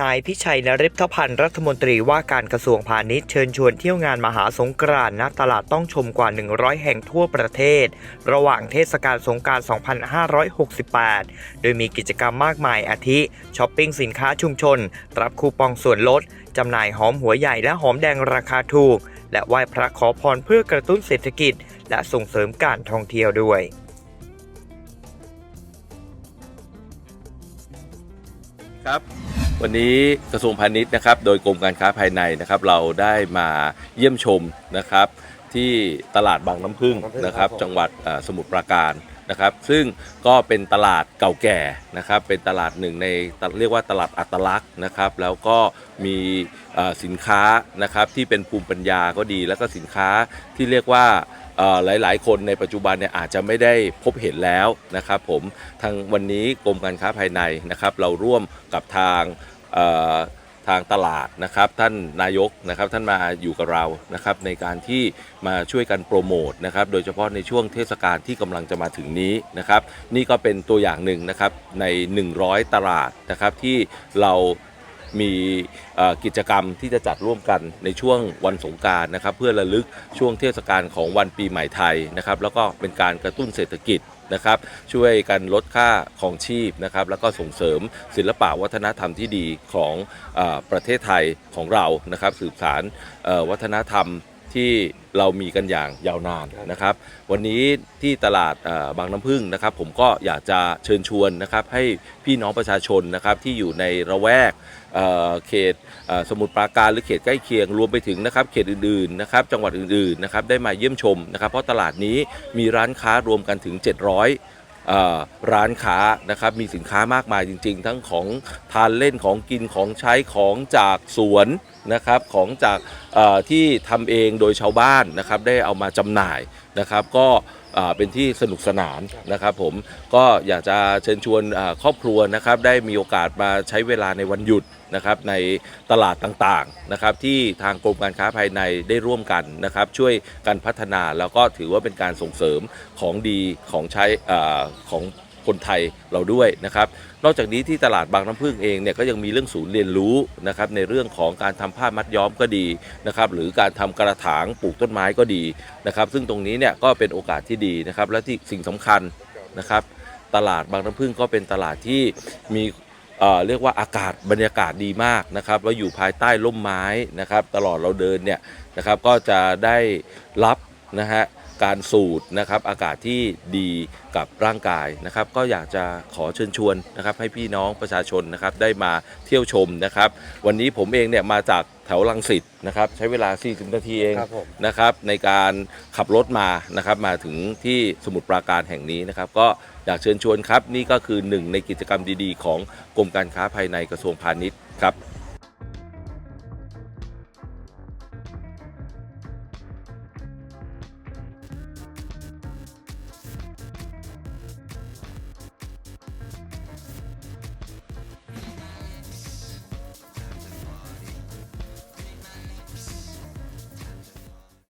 นายพิชัยนริพพันธ์รัฐมนตรีว่าการกระทรวงพาณิชย์เชิญชวนเที่ยวงานมหาสงกรานต์ณตลาดต้องชมกว่า 100 แห่งทั่วประเทศ ระหว่างเทศกาลสงกรานต์2568 โดยมีกิจกรรมมากมายอาทิช้อปปิ้งสินค้าชุมชน รับคูปองส่วนลด จำหน่ายหอมหัวใหญ่และหอมแดงราคาถูก และไหว้พระขอพรเพื่อกระตุ้นเศรษฐกิจ และส่งเสริมการท่องเที่ยวด้วยครับ วันนี้กระทรวงพาณิชย์นะครับโดยกรมการค้าภายในนะครับเราได้มาเยี่ยมชมนะครับที่ตลาดบางน้ำพึ่งนะครับจังหวัดเอ่อสมุทรปราการ นะครับซึ่งก็เป็นตลาดเก่าแก่นะครับเป็นตลาดหนึ่งในเรียกว่าตลาดอัตลักษณ์นะครับแล้วก็มีสินค้านะครับที่เป็นภูมิปัญญาก็ดี แล้วก็สินค้าที่เรียกว่าหลาย ๆ คนในปัจจุบันเนี่ยอาจจะไม่ได้พบเห็นแล้วนะครับผมทางวันนี้กรมการค้าภายในนะครับเราร่วมกับทาง ทางตลาดนะครับท่านนายกนะครับท่านมาอยู่กับเรานะครับในการที่มาช่วยกันโปรโมทนะครับโดยเฉพาะในช่วงเทศกาลที่กำลังจะมาถึงนี้นะครับนี่ก็เป็นตัวอย่างหนึ่งนะครับใน 100 ตลาดนะครับที่เรา มีกิจกรรมที่จะจัดร่วมกันในช่วงวันสงการนะครับ เพื่อระลึกช่วงเทศกาลของวันปีใหม่ไทยนะครับ แล้วก็เป็นการกระตุ้นเศรษฐกิจนะครับช่วยกันลดค่าของชีพนะครับแล้วก็ส่งเสริมศิลปะวัฒนธรรมที่ดีของอประเทศไทยของเรานะครับ สืบสารวัฒนธรรม ที่เรามีกันอย่างยาวนานนะครับ วันนี้ที่ตลาดเอ่อบางน้ำพึ่งนะครับ ผมก็อยากจะเชิญชวนนะครับ ให้พี่น้องประชาชนนะครับที่อยู่ในระแวกเอ่อเขตเอ่อสมุทรปราการหรือเขตใกล้เคียงรวมไปถึงนะครับเขตอื่นๆนะครับจังหวัดอื่นๆนะครับได้มาเยี่ยมชมนะครับ เพราะตลาดนี้มีร้านค้ารวมกันถึง 700เอ่อร้านค้านะครับมีสินค้ามากมายจริง ๆ ทั้งของทานเล่นของกินของใช้ของจากสวนนะครับของจากเอ่อที่ทำเองโดยชาวบ้านนะครับได้เอามาจำหน่ายนะครับ ก็เป็นที่สนุกสนานนะครับ ผมก็อยากจะเชิญชวนครอบครัวนะครับ ได้มีโอกาสมาใช้เวลาในวันหยุดนะครับในตลาดต่างๆนะครับ ที่ทางกรมการค้าภายในได้ร่วมกันนะครับ ช่วยกันพัฒนาแล้วก็ถือว่าเป็นการส่งเสริมของดีของใช้อของ คนไทยเราด้วยนะครับ นอกจากนี้ที่ตลาดบางน้ำพึ่งเองเนี่ยก็ยังมีเรื่องศูนย์เรียนรู้นะครับในเรื่องของการทำผ้ามัดย้อมก็ดีนะครับหรือการทำกระถางปลูกต้นไม้ก็ดีนะครับ ซึ่งตรงนี้เนี่ยก็เป็นโอกาสที่ดีนะครับและที่สิ่งสำคัญนะครับ ตลาดบางน้ำพึ่งก็เป็นตลาดที่มีเอ่อเรียกว่าอากาศบรรยากาศดีมากนะครับแล้วอยู่ภายใต้ร่มไม้นะครับ ตลอดเราเดินเนี่ยนะครับก็จะได้รับนะฮะ การสูดนะครับอากาศที่ดีกับร่างกายนะครับ ก็อยากจะขอเชิญชวนนะครับ ให้พี่น้องประชาชนนะครับได้มาเที่ยวชมนะครับ วันนี้ผมเองเนี่ยมาจากแถวลังสิตนะครับใช้เวลา 40 นาทีเองครับผม นะครับ ในการขับรถมานะครับมาถึงที่สมุทรปราการแห่งนี้นะครับ ก็อยากเชิญชวนครับ นี่ก็คือหนึ่งในกิจกรรมดีๆ ของกรมการค้าภายในกระทรวงพาณิชย์ครับ